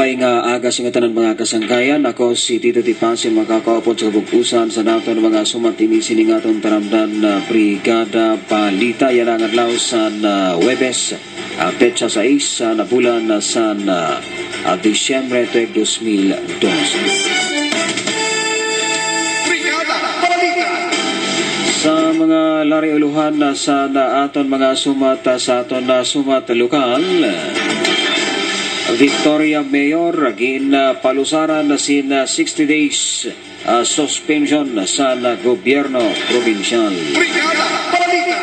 Apay nga aga singatan ng mga kasangkayan, ako si Tito Tipasin makakaupot sa kabukusan sa nato ng mga sumatini siningaton taramdan na Brigada Balita yan ang adlaw sa na Webes uh, petsa 6 sa na bulan na sa na uh, Disyembre 2012. Brigada Balita. Sa mga lari uluhan na sa na aton mga sumata sa aton na sumat lokal, Victoria Mayor gin uh, palusaran na sin uh, 60 days uh, suspension sa na gobyerno probinsyal. Brigada Balita.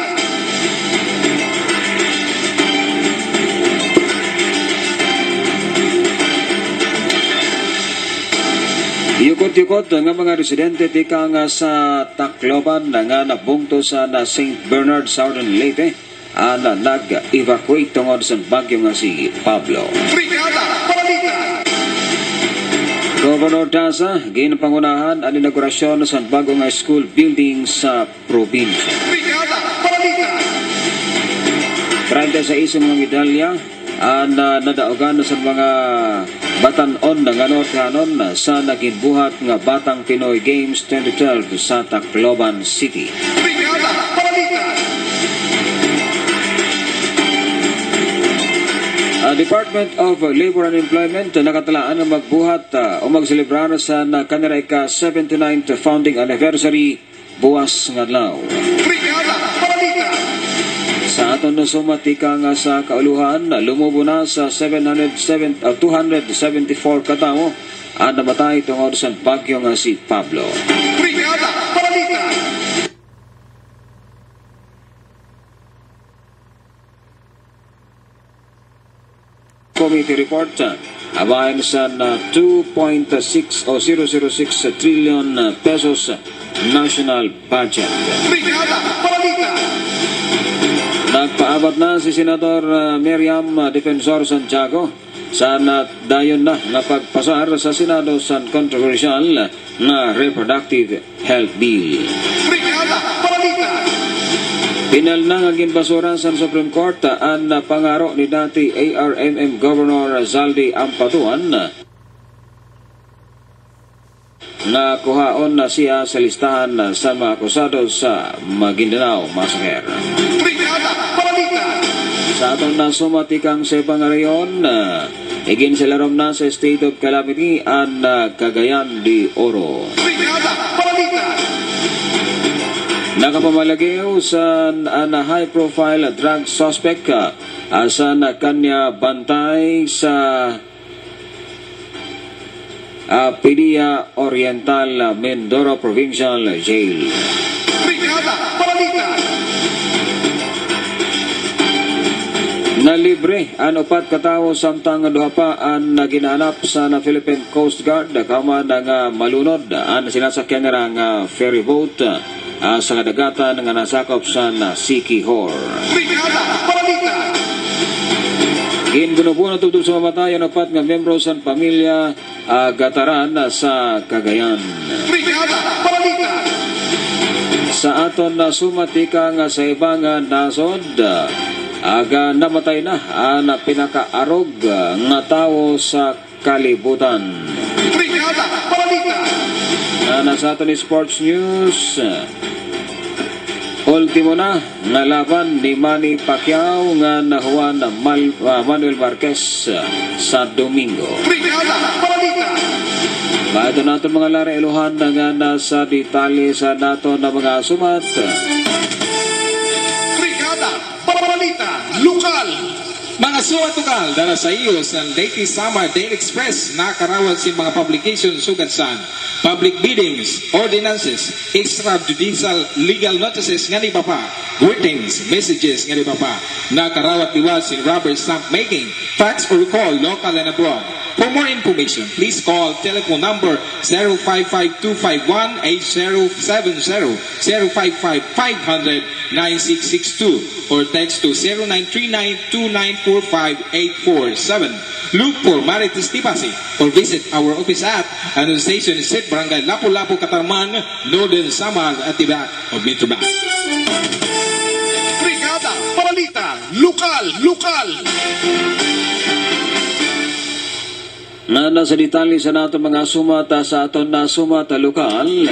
Yukot-yukot nga mga residente tika nga sa Tacloban na nga nabungto sa na St. Bernard Southern Leyte ana nag-evacuate tungod sa bagyo nga si Pablo. Brigada Balita. Governor Daza, ginpangunahan ang inaugurasyon sa bago nga school building sa probinsya. Brigada Balita. 30 sa isang mga medalya ang uh, nadaugan sa mga batanon ng Anorteanon sa naging buhat nga Batang Pinoy Games 2012 sa Tacloban City. Brigada Uh, Department of Labor and Employment uh, nakatalaan ng magbuhat uh, o magselebrar sa na kanila ika 79th founding anniversary buwas nga adlaw. Sa aton na sumatika nga sa kauluhan, lumubo na sa 707, uh, 274 katao ang namatay tungod sa bagyo nga si Pablo. Committee report uh, abayan sa na 2.6 o 006 trillion uh, pesos uh, national budget. Nagpaabot na si Senador Miriam Defensor Santiago sa dayon na nga pagpasar sa Senado sa controversial na reproductive health bill. Pinal na nga ginbasura sa Supreme Court ang pangaro ni dati ARMM Governor Zaldi Ampatuan na kuhaon na siya sa listahan sa mga akusado sa Maguindanao Massacre. Sa atong na sumatikang sa pangarayon, igin sila na sa state of calamity ang Cagayan de Oro. Brigada Balita. Nakapamalagay sa uh, na high profile drug suspect sa na kanya bantay sa uh, Pidia Oriental uh, Mindoro Provincial Jail. Nalibre ang upat katawo samtang duha pa ang naginanap sa na Philippine Coast Guard kama nga malunod ang sinasakyan nga nga ferry boat ah, sa kadagatan nga nasakop sa na Sikihor. Brigada Balita. Ginbunubuno tugtog sa mamatay ang upat nga membro sa pamilya ah, Gataran sa Cagayan. Sa aton na sumatika nga sa ibang nasod, ah, aga namatay na ang pinakaarog ah, nga tawo sa kalibutan. Brigada Balita. Na nasa aton Sports News, ah, ultimo na nga laban ni Manny Pacquiao nga nahuwa na Mal, ah, Manuel Marquez ah, sa Domingo. Bago natin mga lari iluhan na nga nasa detalye sa nato na mga sumat. Mga suwa tukal dara sa iyo sa Leyte Samar Daily Express nakarawat sin mga publication sugad san public biddings, ordinances, extrajudicial legal notices nga ni papa, greetings, messages nga ni papa, nakarawat liwat sin rubber stamp making, fax or call local and abroad. For more information, please call telephone number 055-251-8070, 055-500-9662, or text to 0939-2945-847. Look for Marites Tipasi or visit our office at Annunciation Street, Barangay Lapu-Lapu, Katarman, Northern Samar at the back of Metro Bank. Brigada. 'Yan, lokal, lokal. Nga nasa detalye sa nato mga sumata sa aton na sumata lokal.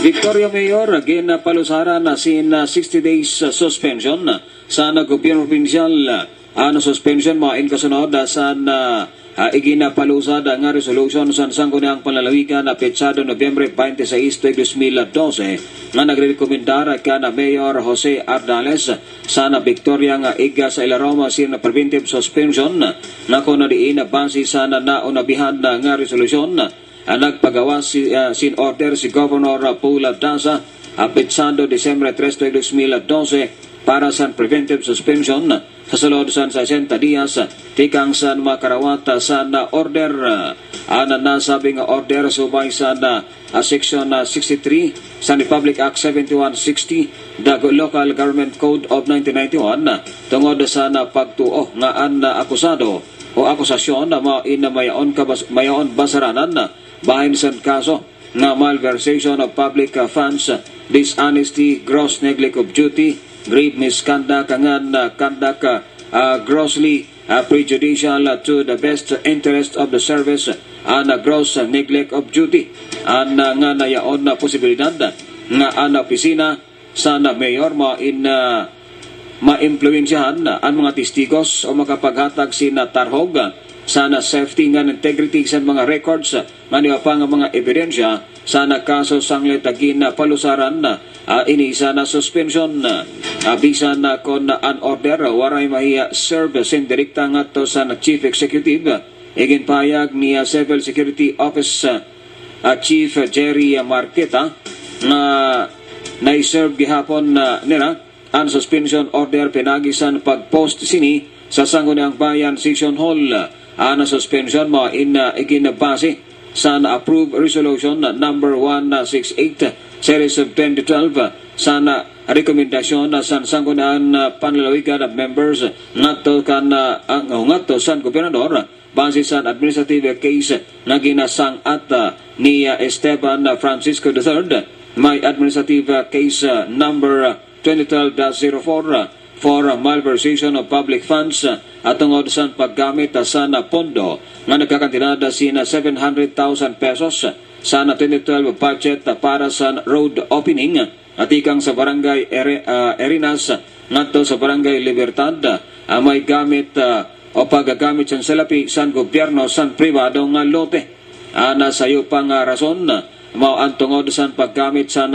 Victoria Mayor again na palusara na sin uh, 60 days uh, suspension sa na gobyerno provincial uh, ano suspension mga inkasunod uh, sa na uh, iginapalusad nga resolution sa sangguniang panlalawigan na petsado Nobyembre 26, 2012 nga nagrekomendar ka na Mayor Jose Ardales sa na Victoria nga iga sa Ilaroma sin na preventive suspension. Na kuno diin na base sa na naunabihan na nga resolusyon ang nagpagawa si, uh, sin order si Governor Paul Daza apetsado Desembre 3, 2012 para sa preventive suspension sa sulod sa 60 dias tikang sa makarawat sa na order. Ana nasabi nga order subay sa na uh, section uh, 63 sa Republic Act 7160 the Local Government Code of 1991 tungod sa na pagtuo nga an na akusado o akusasyon na main na mayaon, kabas, basaranan na bahin sa kaso na malversation of public funds, dishonesty, gross neglect of duty, grave misconduct, kangan uh, conduct uh, grossly uh, prejudicial uh, to the best interest of the service and uh, gross uh, neglect of duty. An uh, nga nayaon na posibilidad nga ang opisina sa na mayor ma in uh, maimpluwensyahan ang mga testigos o makapaghatag sina tarhog sana safety nga integrity sa mga records nga pa nga mga ebidensya sana kaso sanglit agin na palusaran na uh, inisa na suspension na. Uh, bisan na kon na an order waray mahiya serve sin direkta nga to sa na chief executive. Igin payag ni uh, Civil Security Office uh, Chief Jerry Marqueta nga na-serve gihapon na nila ang suspension order pinagisan pag-post sini sa Sangguniang Bayan Session Hall. Ang suspension mo in uh, iginabase sa approved resolution number 168 series of 2012 sa na rekomendasyon na sa Sangguniang uh, Panlalawigan of members ngadto kan uh, ang ngadto sa gobernador. Base sa administrative case na ginasang at uh, ni Esteban Francisco III may administrative case number uh, 2012-04 for malversation of public funds at tungod sa paggamit sa pondo nga nagkakantinada sina 700,000 pesos sa na 2012 budget para sa road opening at ikang sa barangay uh, Erinas ngadto sa barangay Libertad uh, may gamit uh, o paggagamit sa salapi sa gobyerno sa pribado nga lote. Uh, nasayo pang uh, rason uh, mao ang tungod sa paggamit sa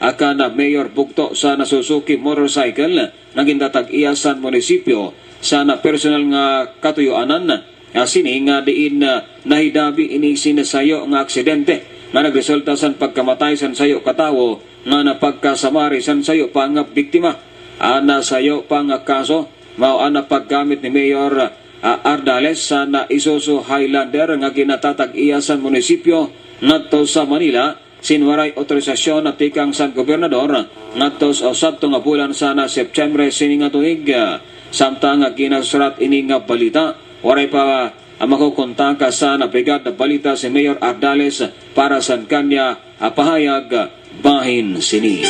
aka na Mayor Bugto sa nasusuki motorcycle naging tatag-iya sa munisipyo. Sa na personal nga katuyuanan uh, sini nga diin uh, nahidabi ini sinasayo nga aksidente nga nagresulta sa pagkamatay sa sayo katawo nga napagkasamari sa sayo pa nga biktima. Ana sayo pa nga kaso mao ana paggamit ni Mayor uh, Ardales sa na Isuzu Highlander nga ginatatag-iya sa munisipyo ngadto sa Manila sinwaray otorisasyon at tikang sa gobernador ngadto sa sabto nga bulan sana September sini nga tuig samtang nga ginasurat ini nga balita waray pa ang makukontak sa nabrigad na balita si Mayor Ardales para sa kanya apahayag bahin sini.